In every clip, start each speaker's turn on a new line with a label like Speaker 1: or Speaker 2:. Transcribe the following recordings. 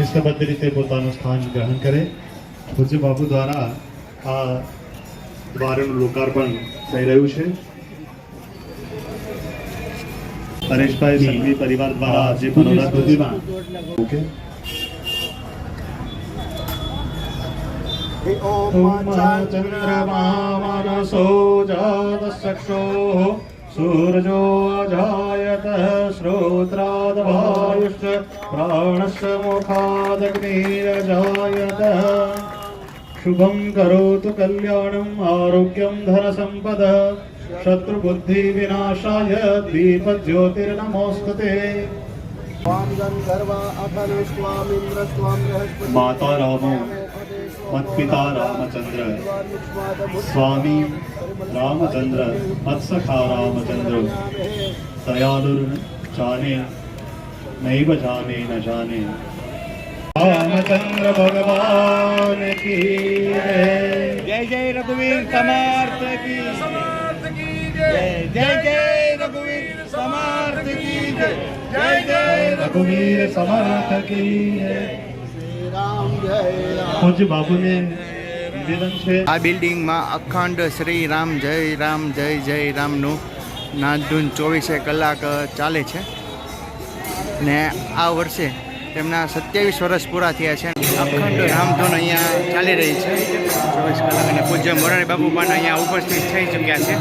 Speaker 1: શિસ્તબદ્ધ રીતે પોતાનું સ્થાન ગ્રહણ કરે. પૂજ્ય બાપુ દ્વારા આ દ્વારનું લોકાર્પણ થઈ રહ્યું છે. પરેશભાઈ સંઘવી પરિવાર દ્વારા આજે પનોરા ઓકે. ચંદ્રમાનસો જાત સક્ષો. સૂરજો प्राणश्च मुखादग्निरजायत शुभं करोतु कल्याणम् आरोग्यं धनसम्पद शत्रुबुद्धिविनाशाय दीपज्योतिर्नमोऽस्तु ते
Speaker 2: स्वाम गंधर्व अथन स्वामिंद्र स्वाम बृहस्पति
Speaker 1: माता रामो मत्पिता रामचन्द्र स्वामी रामचंद्र मत्सखा रामचंद्र दयालुर जाने
Speaker 2: નૈવ જાને ન જાને રામચંદ્ર ભગવાન જય જય રઘુવીર સમર્થ કી જય જય રઘુવીર
Speaker 1: સમર્થ કી જય જય
Speaker 2: રઘુવીર સમર્થ કી રામ
Speaker 1: જય રામ પૂજ બાબુને
Speaker 3: આ બિલ્ડિંગમાં અખંડ શ્રી રામ જય રામ જય જય રામનું નાદધૂન ચોવીસે કલાક ચાલે છે. ને આ વર્ષે તેમના સત્યાવીસ વર્ષ પૂરા થયા છે. અખંડ રામધૂન અહીંયા ચાલી રહી છે. ચોવીસ કલાક અને પૂજ્ય મોરારી બાપુ પણ અહીંયા ઉપસ્થિત થઈ ચૂક્યા છે.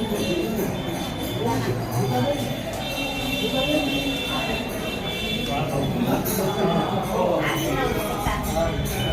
Speaker 1: Thank you.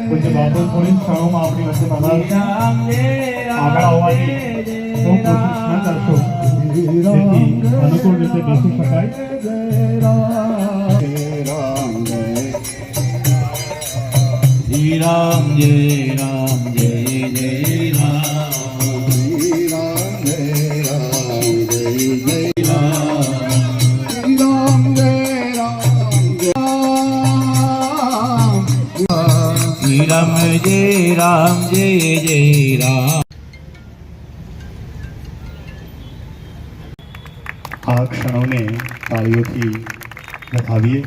Speaker 1: પૂજ્ય બાપુ થોડી ક્ષણોમાં આપણી વચ્ચે પધારશે.
Speaker 2: રામ જય
Speaker 1: આગળ આવવાની ખૂબ કોશિશ ન કરશો જેથી અનુકૂળ રીતે બેસી શકાય
Speaker 2: શ્રી રામ જય રામ જય જય રામ જય જય રામ.
Speaker 1: આ ક્ષણોને તાળીઓથી વધાવીએ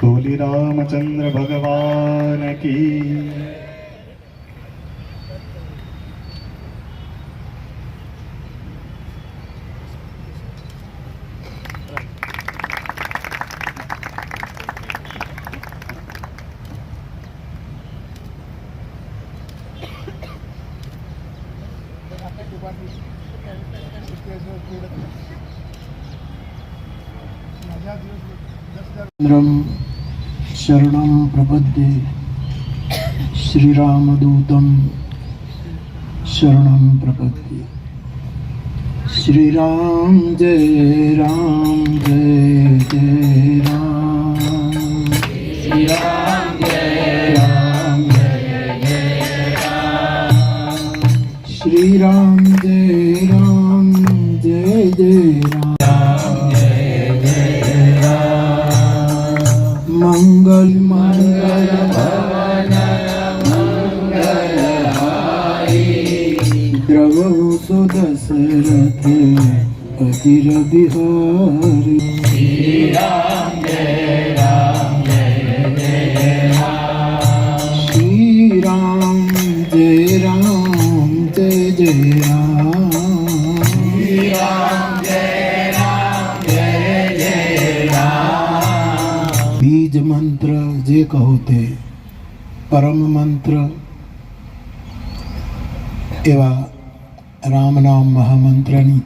Speaker 1: બોલી રામચંદ્ર ભગવાન કી
Speaker 4: શરણમ પ્રપદ્યે શ્રીરામદૂતમ શરણમ પ્રપદ્યે શ્રીરામ જય રામ જય જય રામ શ્રીરામ જય રામ જય જય રામ શ્રીરામ જય રામ જય જય રામ હે અતિર બિહારી રામ જય રામ જય જય રામ શ્રી રામ જય રામ જય જય રામ મંત્ર જે કહો તે પરમ મંત્ર એવા રામ નામ મહામંત્રની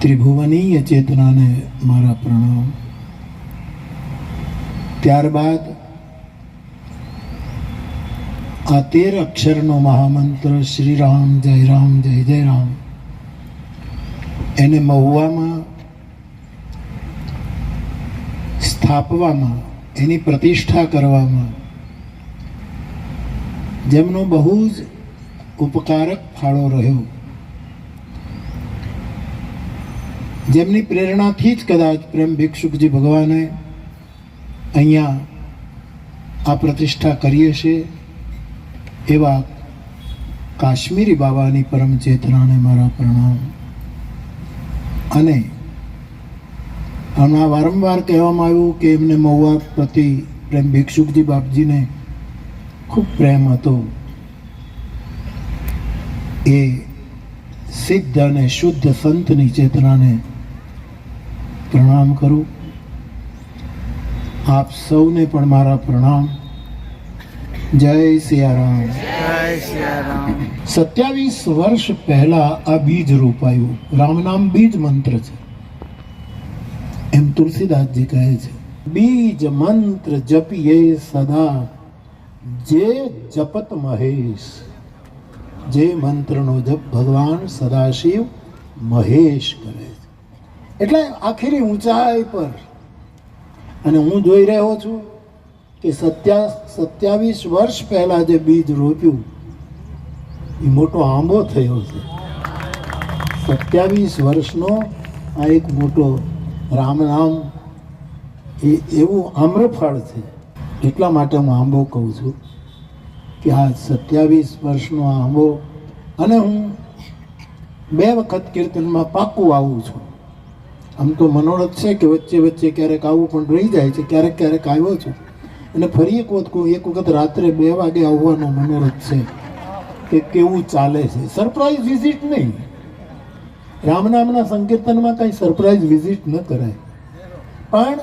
Speaker 4: ત્રિભુવનીય ચેતનાને મારા પ્રણામ ત્યારબાદ આ તેર અક્ષરનો મહામંત્ર શ્રી રામ જય રામ જય જય રામ એને મહુવામાં, સ્થાપવામાં, એની પ્રતિષ્ઠા કરવામાં, જેમનો બહુ જ ઉપકારક ફાળો રહ્યો. જેમની પ્રેરણાથી જ કદાચ પ્રેમ ભિક્ષુકજી ભગવાને અહીંયા આ પ્રતિષ્ઠા કરીએ છે એવા કાશ્મીરી બાબાની પરમ ચેતનાને મારા પ્રણામ. અને હમણાં વારંવાર કહેવામાં આવ્યું કે એમને મહુવા પ્રતિ પ્રેમ ભિક્ષુકજી બાપજીને ખૂબ પ્રેમ હતો. એ સિદ્ધ અને શુદ્ધ સંતની ચેતનાને પ્રણામ કરું. આપ સૌને પણ મારા પ્રણામ. જય સિયારામ. સત્યાવીસ વર્ષ પહેલા આ બીજ રોપાયું. રામ નામ બીજ મંત્ર છે. એમ તુલસીદાસજી કહે છે, બીજ મંત્ર જપીએ સદા. જે જપત મહેશ. જે મંત્રનો જપ ભગવાન સદાશિવ મહેશ કરે છે. એટલે આખરી ઊંચાઈ પર અને હું જોઈ રહ્યો છું કે સત્યા સત્યાવીસ વર્ષ પહેલા જે બીજ રોપ્યું, એ મોટો આંબો થયો છે. સત્યાવીસ વર્ષનો આ એક મોટો રામ નામ, એ એવું આમ્રફળ છે. એટલા માટે હું આંબો કહું છું. કે આ સત્યાવીસ વર્ષનો આંબો અને હું બે વખત કીર્તનમાં પાકું આવું છું. આમ તો મનોરથ છે કે વચ્ચે વચ્ચે ક્યારેક આવું પણ રહી જાય છે, ક્યારેક ક્યારેક આવ્યો છું. અને ફરી એક વખત એક વખત રાત્રે બે વાગે આવવાનો મનોરથ છે કે કેવું ચાલે છે. સરપ્રાઇઝ વિઝિટ નહીં. રામ નામના સંકીર્તનમાં કાંઈ સરપ્રાઇઝ વિઝિટ ન કરાય. પણ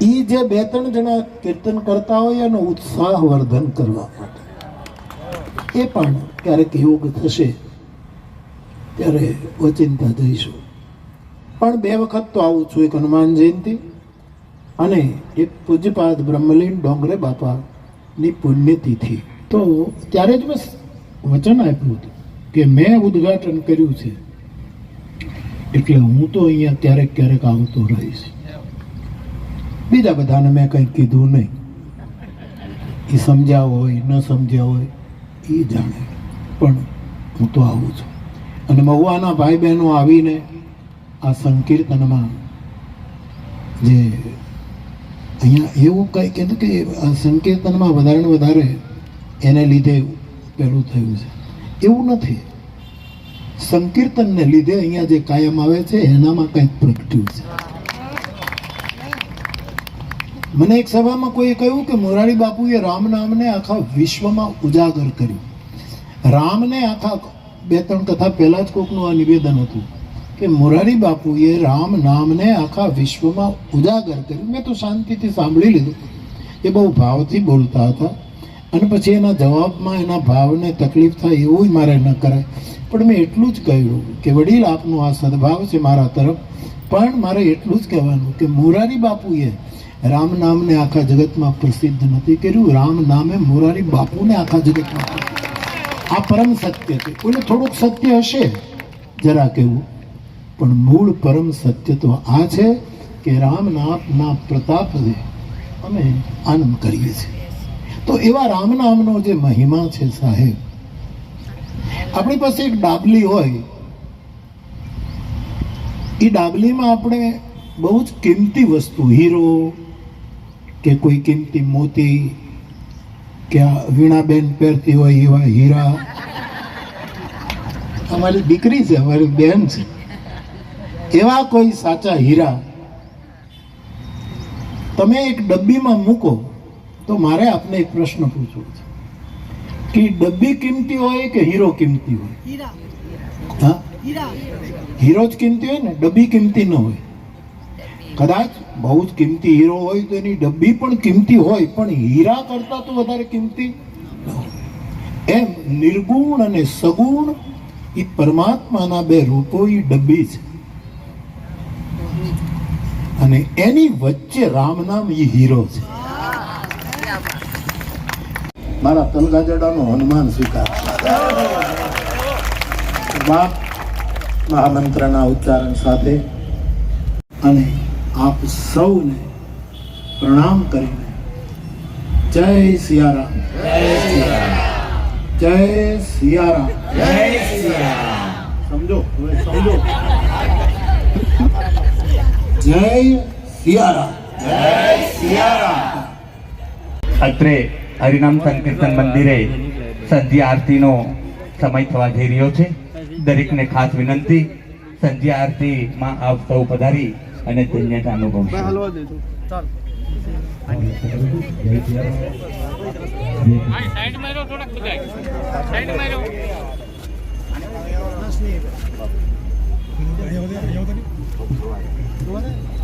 Speaker 4: ઈ જે બે ત્રણ જણા કીર્તન કરતા હોય એનો ઉત્સાહ વર્ધન કરવા માટે. એ પણ ક્યારેક યોગ થશે, ત્યારે ઓચિંતા જઈશું. પણ બે વખત તો આવું છું, એક હનુમાન જયંતિ અને એક પૂજ્યપાદ બ્રહ્મલીન ડોંગરે બાપાની પુણ્યતિથિ. તો ત્યારે જ મેં વચન આપ્યું હતું કે મેં ઉદ્ઘાટન કર્યું છે. એટલે હું તો અહીંયા ક્યારેક ક્યારેક આવતો રહીશ. બીજા બધાને મેં કંઈ કીધું નહીં. એ સમજ્યા હોય ન સમજ્યા હોય એ જાણે. પણ હું તો આવું છું. અને મહુવાના ભાઈ બહેનો આવીને આ સંકીર્તનમાં જે અહીંયા એવું કંઈ કીધું કે આ સંકીર્તનમાં વધારે ને વધારે એને લીધે પેલું થયું છે. એવું નથી. સંકીર્તનને લીધે અહીંયા જે કાયમ આવે છે, એનામાં કંઈક પ્રગટ્યું છે. મને એક સભામાં કોઈએ કહ્યું કે મોરારી બાપુએ રામ નામને આખા વિશ્વમાં ઉજાગર કર્યું. રામને આખા બે ત્રણ કથા પહેલા જ કોકનું આ નિવેદન હતું કે મોરારી બાપુએ રામ નામને આખા વિશ્વમાં ઉજાગર કર્યું. મેં તો શાંતિથી સાંભળી લીધું. એ બહુ ભાવથી બોલતા હતા અને પછી એના જવાબમાં એના ભાવને તકલીફ થાય એવું મારે ન કરાય. પણ મેં એટલું જ કહ્યું કે વડીલ, આપનો આ સદભાવ છે મારા તરફ. પણ મારે એટલું જ કહેવાનું કે મોરારી બાપુએ રામ નામને આખા જગતમાં પ્રસિદ્ધ નથી કર્યું. રામ નામે મોરારી બાપુને આખા જગતમાં આ પરમ સત્ય છે. કોઈને થોડુંક સત્ય હશે? જરા કેવું પણ મૂળ પરમ સત્ય તો આ છે કે રામ નામના પ્રતાપને અમે આનંદ કરીએ છીએ. તો એવા રામ નામનો જે મહિમા છે સાહેબ, આપણી પાસે એક ડાબલી હોય. એ ડાબલીમાં આપણે બહુ જ કિંમતી વસ્તુ, હીરો કે કોઈ કિંમતી મોતી કે આ વીણાબેન પહેરતી હોય એવા હીરા. અમારી દીકરી છે અમારી બેન છે. એવા કોઈ સાચા હીરા. તમે એક ડબ્બીમાં મૂકો તો મારે આપને એક પ્રશ્ન પૂછવો છે. કે ડબ્બી કિંમતી હોય કે હીરો કિંમતી હોય? હા? હીરો જ કિંમતી હોય ને ડબ્બી કિંમતી ન હોય. કદાચ બહુ જ કિંમતી હીરો હોય તો એની ડબ્બી પણ કિંમતી હોય, પણ હીરા કરતા તો વધારે કિંમતી એમ નિર્ગુણ અને સગુણ એ પરમાત્માના બે રૂપો એ ડબ્બી છે. અને એની વચ્ચે રામ નામ એ હીરો છે. મારા તલગાજડાનો હનુમાન સ્વીકાર. બાપ મહામંત્રના ઉચ્ચારણ સાથે અને આપ સૌને પ્રણામ કરીને જય સિયારામ. જય સિયારામ. સમજો, હવે સમજો. જય સિયારામ.
Speaker 5: અત્રે હરિનામ સંકીર્તન મંદિરે સંધ્યા આરતીનો સમય થવા જઈ રહ્યો છે. દરેકને ખાસ વિનંતી, સંધ્યા આરતીમાં આપ સૌ પધારી અને ધન્યતા અનુભવશો
Speaker 6: શું